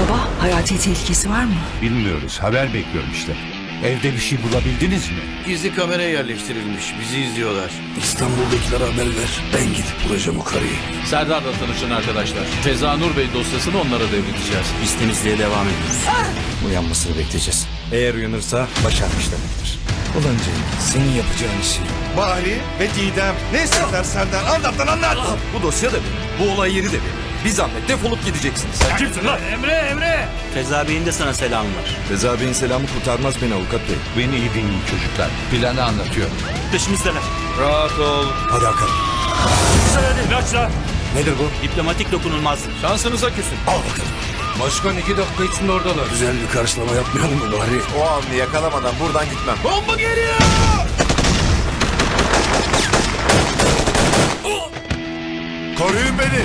Baba, hayati tehlikesi var mı? Bilmiyoruz. Haber bekliyorum işte. Evde bir şey bulabildiniz mi? Gizli kamera yerleştirilmiş. Bizi izliyorlar. İstanbul'dakilere haber ver. Ben gidip bulacağım o karıyı. Serdar'la tanışın arkadaşlar. Feza Nur Bey dosyasını onlara devredeceğiz. Biz temizliğe devam ediyoruz. Uyanmasını bekleyeceğiz. Eğer uyanırsa başarmış demektir. Ulan Cenk senin yapacağın işi. Bahri ve Didem ne isterler senden? Anlat lan anlat. Bu dosya da benim. Bu olay yeri de benim. Bir zahmet defolup gideceksiniz. Feza Bey'in de sana selamı var. Reza Bey'in selamı kurtarmaz beni avukat bey. Beni iyi dinleyin çocuklar. Planı anlatıyorum. Peşimizdeler. Rahat ol. Hadi Hakan. Nedir bu? Diplomatik dokunulmazlık. Şansınıza küsün. Al bakalım. Başkan iki dakika içinde oradalar. Güzel bir karşılama yapmayalım mı bari? O anı yakalamadan buradan gitmem. Koruyun beni.